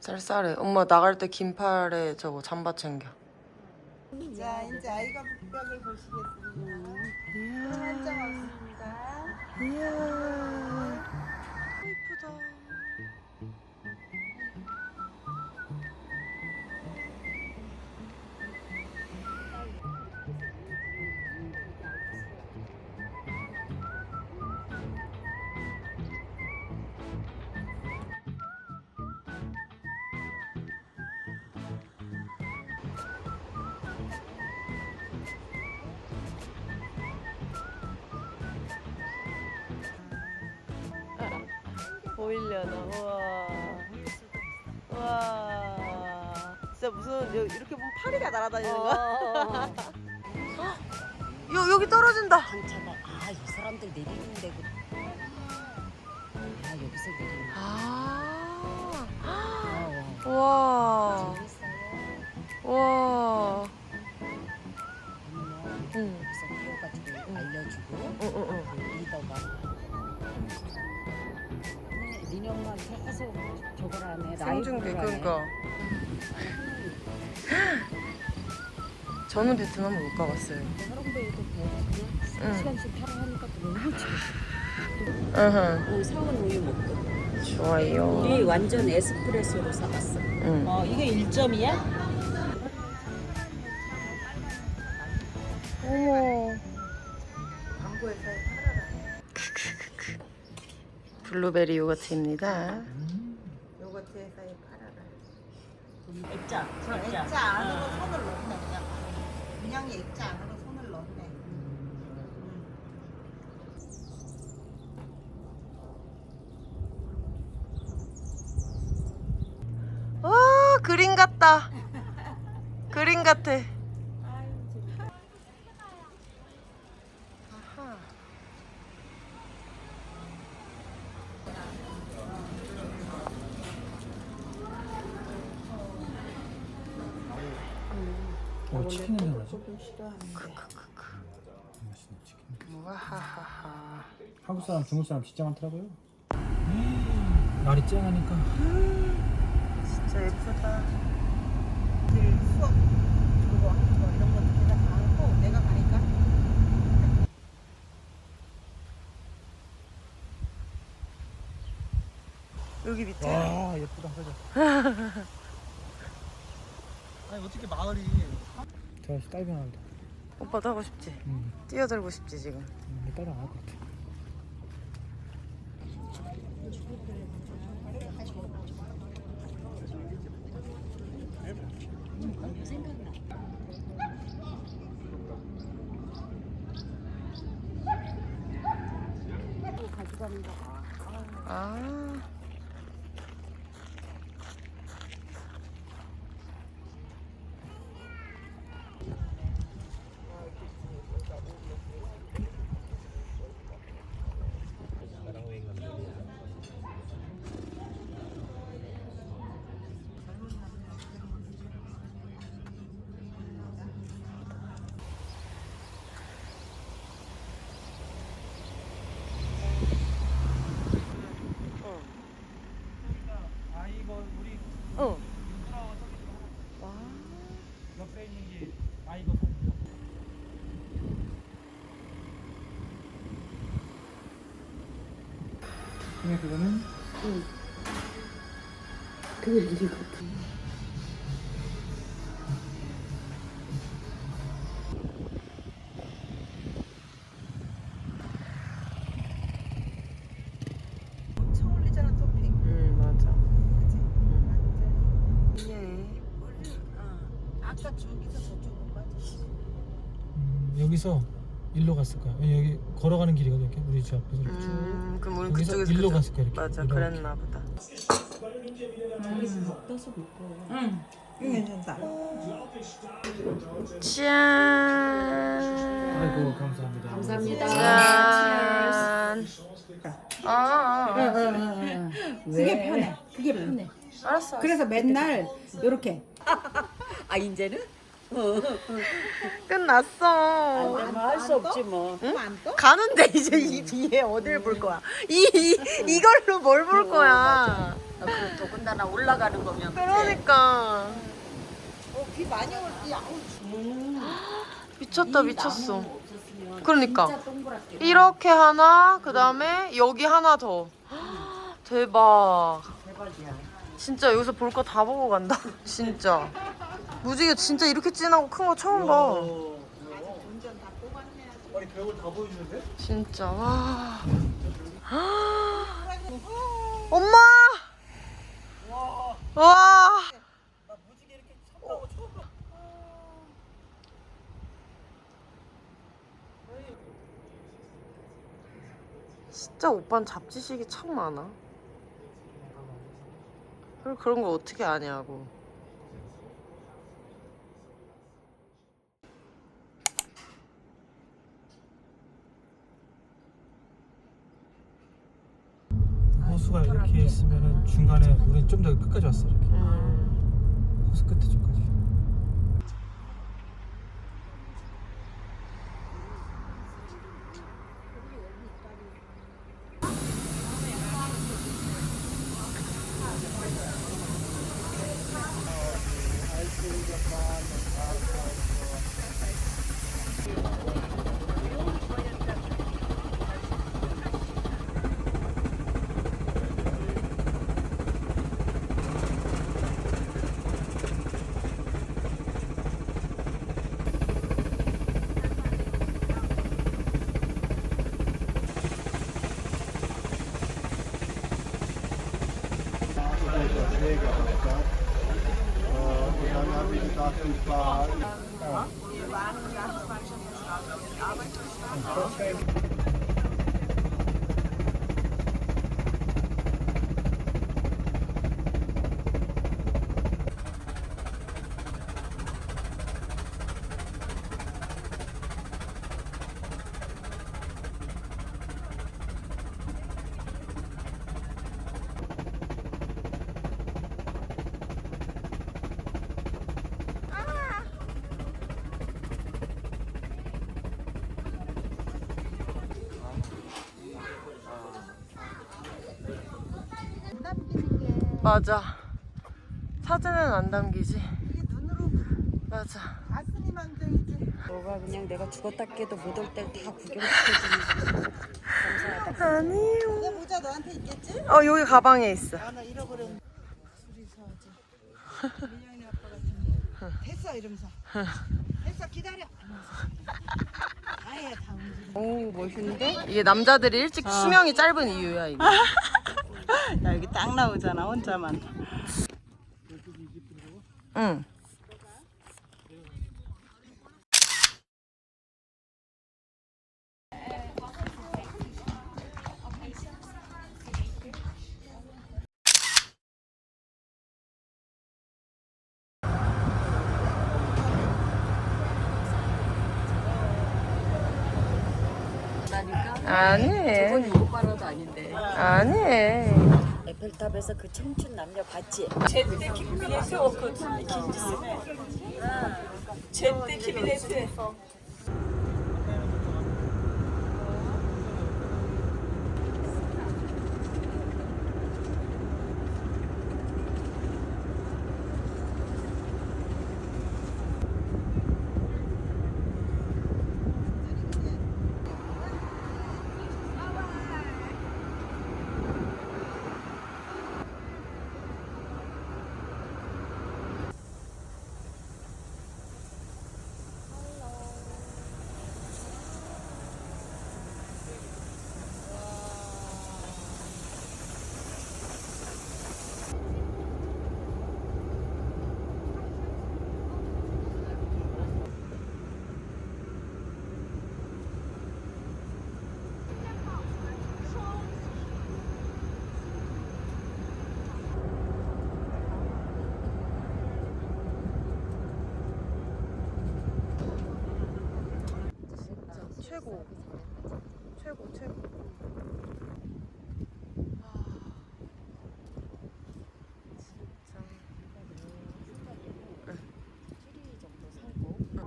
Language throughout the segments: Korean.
쌀쌀해. 엄마 나갈 때 긴팔에 저거 잠바 챙겨. 자, 이제 아이가 북벽을 보시겠습니다. 한장 왔습니다. 이야. 보이려나? 우와. 우와. 진짜 무슨 여- 이렇게 보면 파리가 날아다니는 거야? 여, 여기 떨어진다. 한참에 아이 사람들 내리는 데고 아 여기서 내리는 아. 거 우와. 재밌어요. 우와. 응. 여기서 뛰어가지고 알려주고 응, 응, 응. 그 리더가 네, 니네엄마 계속 저걸 하네 생중계. 그러니까 저는 베트남을 못 가봤어요 하롱베이도 그냥 응. 시간씩 타러 하니까 또 너무 좋아 으흠 어, 사원 우유 먹고 좋아요 우리 완전 에스프레소로 사봤어 응. 어, 이게 1점이야? 어머 광고에서. 블루베리 요거트입니다 요거트 회사에 팔아라. 액자 저 액자 안으로 손을 넣네. 그냥. 그냥 액자 안으로 손을 넣네. 와 그림 같다 그림 같아 아하. 어, 치킨 냄새 나지? 조금 싫어하는데. 맛있는 치킨. 와하하하 한국 사람, 중국 사람 진짜 많더라고요. 날이 쨍하니까 진짜 예쁘다 수업 그거 뭐 이런 것도 내가 다 하고 내가 가니까 여기 밑에 와 예쁘다 그죠? 아니 어떻게 마을이 저 다이빙 한다. 오빠도 하고 싶지? 음, 뛰어들고 싶지 지금 음, 다이빙 안할 것 같아. 아 아이거 우리 어. 와. 옆에 있는 게 아이거 근데 그거는 그게 이거 엄청 올리잖아 토핑. 응 맞아 그치? 완전히. 예 어. 아까 저기서 저쪽으로 빠졌어. 음, 여기서 일로 갔을 거야. 왜냐면 여기 걸어가는 길이거든 이렇게 우리 집 앞에서 이렇게 쭉. 음 그럼 여기서 그쪽에서 일로 그쪽- 갔을 거야 이렇게. 맞아 이렇게. 그랬나 보다 떠서 먹고 응. 이거 괜찮다. 짠 아이고 감사합니다. 감사합니다 짠 아, 아, 아. 그게 편해. 그게 편해. 알았어 그래서 맨날 이렇게 아 이제는? 끝났어. 할수 없지 뭐. 가는데 이제 이 뒤에 어딜 볼 거야? 이, 이 이걸로 뭘 볼 거야? 아, 그 더군다나 올라가는 거면. 그러니까 어, 비 많이 올때 아우 미쳤다 미쳤어. 그러니까 이렇게 하나 그 다음에 여기 하나 더. 대박. 대박이야. 진짜 여기서 볼 거 다 보고 간다. 진짜. 무지개 진짜 이렇게 진하고 큰 거 처음 봐. 아니 별걸 다 보여주는데? 진짜 와. 엄마. 와. 진짜 오빠는 잡지식이 참 많아. 그걸 그런 거 어떻게 아냐고. 호수가 이렇게 있으면은 중간에 우린 좀 더 끝까지 왔어 이렇게 음. 호수 끝에 쪽까지 Träger auch da. Und dann habe ich gedacht, ich waren 맞아. 사진은 안 담기지. 이게 눈으로 맞아. 가슴이 만져이지 너가 그냥 내가 죽었다 깨도 못 올 때 다 구경시켜주는 감사하다. 아니요. 내 모자 너한테 있겠지? 어 여기 가방에 있어. 아나 잃어버렸네 어제 민영이 아빠 같은 됐어 이러면서 됐어 기다려. 아예 다 움직여 오 멋있는데? 이게 남자들이 일찍 수명이 짧은 이유야 이게. 야 여기 딱 나오잖아 혼자만 응. 나니까 아니. 저건 요로바라도 아닌데. 아니. 에펠탑에서 그 청춘 남녀 봤지? 제때 키미네트 워크 김지스네. 제때 키미네트.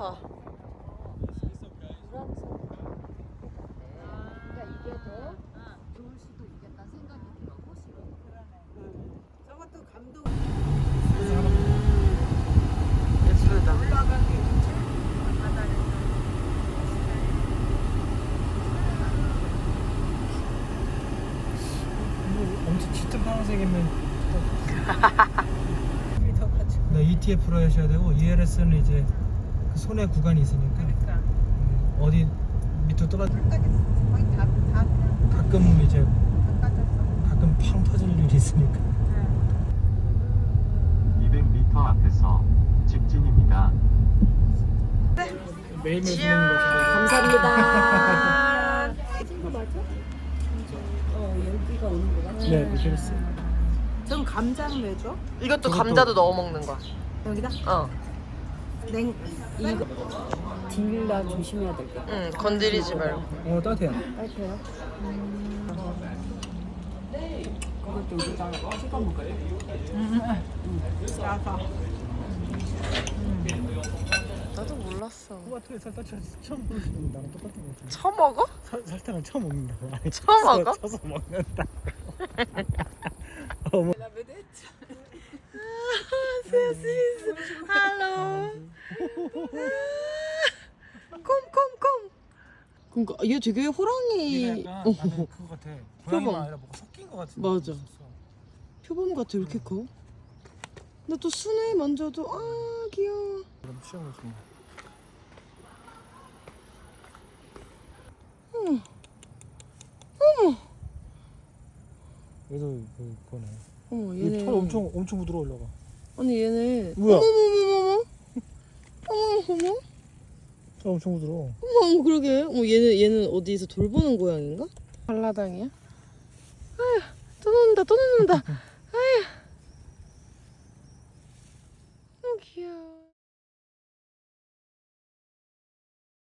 아파. 불안해서. 그러니까 이게 더 좋을 수도 있겠다 생각이 들어. 호시로. 응. 저것도 감동. 음, 예쁘다. 올라간 게 있지? 바다에. 엄청 짙은 파란색이면 나 ETF로 하셔야 되고 ELS는 이제 그 손의 구간이 있으니까 그러니까. 음, 어디 밑으로 떨어져 거의 다, 다 그냥 가끔 이제 깎아줬어. 가끔 팡 터질 일이 있으니까 200m 앞에서 직진입니다. 매일매일 같은데 감사합니다. 어 여기가 오는 거 같아. 네 ELS 전 감자는 왜 줘? 이것도 감자도 넣어 먹는 거야. 여기다? 어. 냉. 이거 딜라 조심해야 될 것 같아. 응, 건드리지 말고. 어 따뜻해요 따뜻해요? 그것도 여기다 찍어 먹어요. 야서. 나도 몰랐어. 토마토에 설탕 쳐 처음 먹는 나랑 똑같은 거 같은데 처먹어? 설- 설탕을 처음 먹는다고 아니, 처음 쳐서- 먹어? 쳐서 먹는다 어머. 콤콤콤. 그러니까 얘 되게 호랑이 얘가 약간 나는 그거 같아 고양이만 표범. 아니라 뭐가 섞인 거 같은 맞아. 느낌이 있었어. 표범 같아 이렇게 커. 근데 또 순해 만져도 아 귀여워. 그럼 시험을 좀 얘도 그 그거네 어머 얘 얘네. 털 엄청 엄청 부드러워 올라가 아니 얘네. 뭐야? 어머머머머머. 어머 어머. 털 엄청 부드러워 어머 어머 그러게. 어머 얘는 얘는 어디서 돌보는 고양인가? 발라당이야? 아휴 또 놓는다 또 놓는다. 아휴